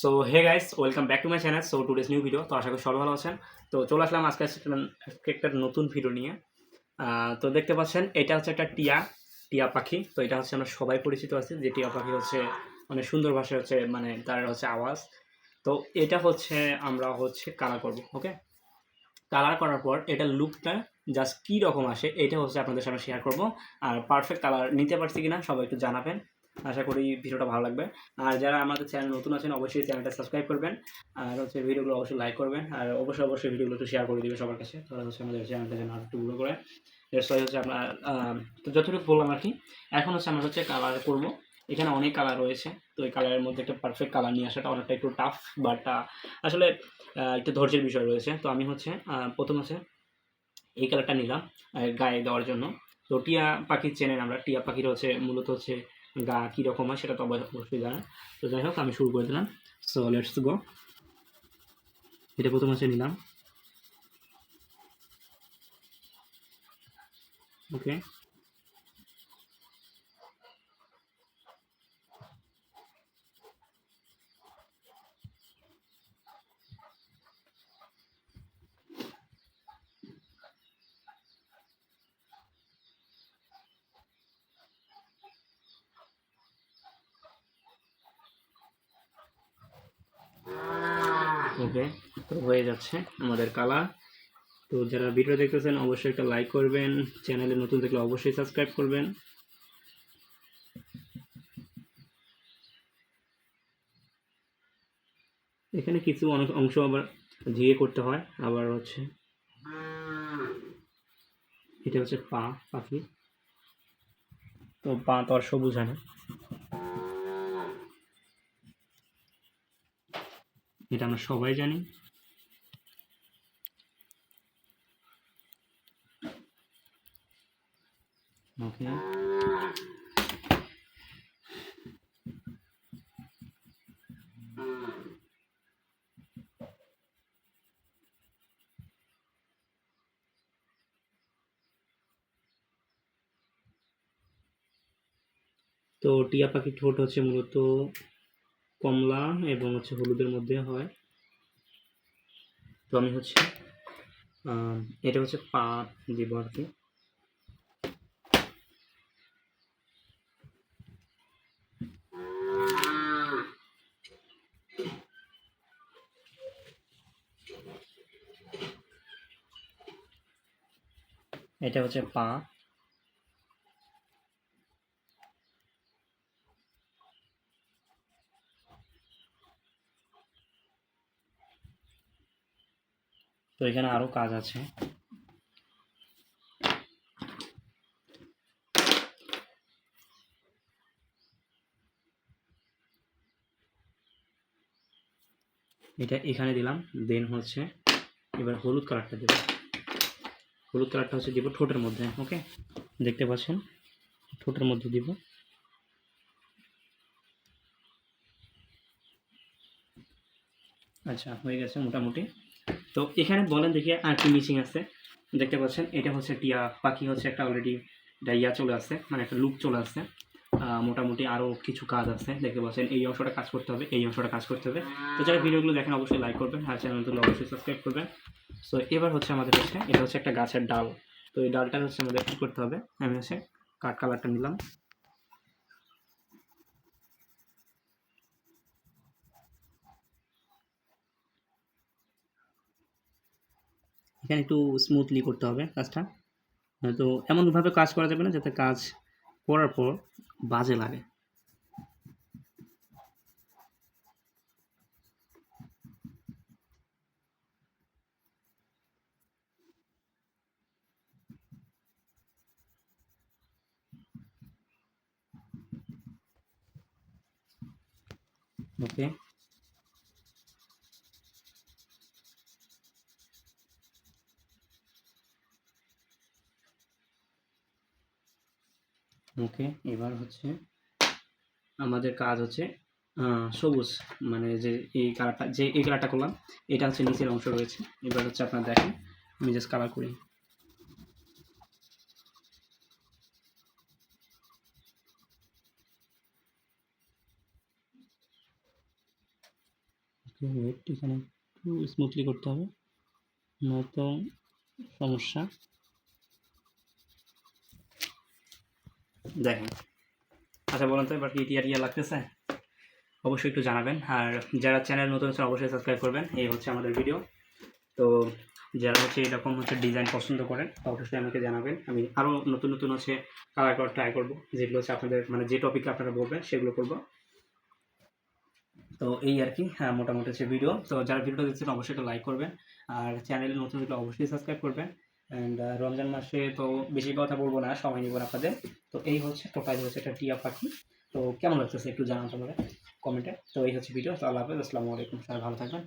So hey guys welcome back to my channel so today's new video তো আশা করি সবাই ভালো আছেন। তো চলে আসলাম আজকে একটা- নতুন ভিডিও নিয়ে। তো দেখতে পাচ্ছেন, এটা হচ্ছে একটা টিয়া টিয়া পাখি। তো এটা হচ্ছে আমরা সবাই পরিচিত আছি যে টিয়া পাখি হচ্ছে অনেক সুন্দর ভাষায় হচ্ছে মানে তার হচ্ছে আওয়াজ। তো এটা হচ্ছে, আমরা হচ্ছে কালার করব ওকে কালার করার পর এটা লুকটা জাস্ট কী রকম আসে, এটা হচ্ছে আপনাদের সামনে শেয়ার করব। আর পারফেক্ট কালার নিতে পারছি কিনা সবাই একটু জানাবেন। আশা করি ভিডিওটা ভালো লাগবে। আর যারা আমাদের চ্যানেল নতুন আছেন, অবশ্যই চ্যানেলটা সাবস্ক্রাইব করবেন। আর হচ্ছে ভিডিওগুলো অবশ্যই লাইক করবেন। আর অবশ্যই অবশ্যই ভিডিওগুলো একটু শেয়ার করে দিবে সবার কাছে। তাহলে হচ্ছে আমাদের চ্যানেলটা যেন একটু বড় করে। ওয়াই হচ্ছে আপনার তো যতটুকু বললাম আর কি, এখন হচ্ছে আমরা হচ্ছে কালার করব। এখানে অনেক কালার রয়েছে। তো এই কালারের মধ্যে একটা পারফেক্ট কালার নিয়ে আসাটা অনেকটা একটু টাফ বাট আসলে একটু ধৈর্যের বিষয় রয়েছে। তো আমি হচ্ছে প্রথম হচ্ছে এই কালারটা নিলাম গায়ে দেওয়ার জন্য। তো টিয়া পাখির চেনেন আমরা, টিয়া পাখির হচ্ছে মূলত হচ্ছে গা কীরকম হয় সেটা তো অবশ্য- অবশ্যই জানে। তো যাই হোক, আমি শুরু করে দিলাম। সো লেটস গো এটা প্রথম আছে নিলাম। ওকে ওকে, তো হয়ে যাচ্ছে আমাদের কালার। তো যারা ভিডিও দেখতেছেন, অবশ্যই একটা লাইক করবেন। চ্যানেলে নতুন দেখলে অবশ্যই সাবস্ক্রাইব করবেন। এখানে কিছু অনেক অংশ আবার ধীরে করতে হয়। আবার হচ্ছে এটা হচ্ছে পা, পাখি। তো পা তো আর সবুজ হয় না। এটা আমরা সবাই জানি। ওকে। তো টিয়া পাখির ঠোঁট হচ্ছে মূলত কমলা এবং হচ্ছে হলুদের মধ্যে হয়। তো আমি হচ্ছে এটা হচ্ছে পা দিব আর কি। এটা হচ্ছে পা। তো এখানে আরও কাজ আছে। এটা এখানে দিলাম দেন হচ্ছে এবার হলুদ কালারটা দেব হলুদ কালারটা হচ্ছে দিব ঠোঁটের মধ্যে ওকে দেখতে পাচ্ছেন? ঠোঁটের মধ্যে দিব। আচ্ছা হয়ে গেছে মোটামুটি। তো এখানে বলেন দেখি আর কি মিসিং আছে। দেখতে পাচ্ছেন, এটা হচ্ছে টিয়া পাখি হচ্ছে একটা অলরেডি ইয়া চলে আসছে মানে একটা লুক চলে আসছে। মোটামুটি আরও কিছু কাজ আছে, দেখতে পাচ্ছেন, এই অংশটা কাজ করতে হবে, এই অংশটা কাজ করতে হবে। তো যারা ভিডিওগুলো দেখেন, অবশ্যই লাইক করবেন, আর চ্যানেলগুলো অবশ্যই সাবস্ক্রাইব করবেন। সো এবার হচ্ছে আমাদের হচ্ছে, এটা হচ্ছে একটা গাছের ডাল। তো এই ডালটা হচ্ছে আমাদের কী করতে হবে, আমি হচ্ছে কাঠ কালারটা নিলাম। এখানে একটু স্মুথলি করতে হবে কাজটা। হয়তো এমনভাবে কাজ করা যাবে না যাতে কাজ করার পর বাজে লাগে। ওকে ওকে এবার হচ্ছে আমাদের কাজ হচ্ছে সবুজ মানে যে এই কালারটা, যে এই কালারটা করলাম, এটা হচ্ছে নিচের অংশ রয়েছে। এবার হচ্ছে আপনারা দেখেন, আমি জাস্ট কালার করি। ওয়েট স্মুথলি করতে হবে, নয়তো সমস্যা। দেখেন। আচ্ছা বলুন তো, এবার কি টিয়া টিয়া লাগতেছে? অবশ্যই একটু জানাবেন। আর যারা চ্যানেল নতুন আছেন, অবশ্যই সাবস্ক্রাইব করবেন। এই হচ্ছে আমাদের ভিডিও। তো যারা হচ্ছে এরকম হচ্ছে ডিজাইন পছন্দ করেন, অবশ্যই আমাকে জানাবেন। আমি আরও নতুন নতুন হচ্ছে কালার করার ট্রাই করব। যেগুলো হচ্ছে আপনাদের মানে যে টপিকে আপনারা বলবেন, সেগুলো করব। তো এই আর কি হ্যাঁ মোটামুটি হচ্ছে ভিডিও তো যারা ভিডিওটা দেখছেন, অবশ্যই একটা লাইক করবেন। আর চ্যানেলে নতুন হলে অবশ্যই সাবস্ক্রাইব করবেন। অ্যান্ড রমজান মাসে তো বেশি কথা বলব না, সময় নিব আপনাদের। তো এই হচ্ছে টোটাল হচ্ছে একটা টিয়া পাখি তো কেমন লাগতেছে একটু জানান তোমরা কমেন্টে তো এই হচ্ছে ভিডিও তো আল্লাহ হাফেজ, আসসালামু আলাইকুম স্যার ভালো থাকবেন।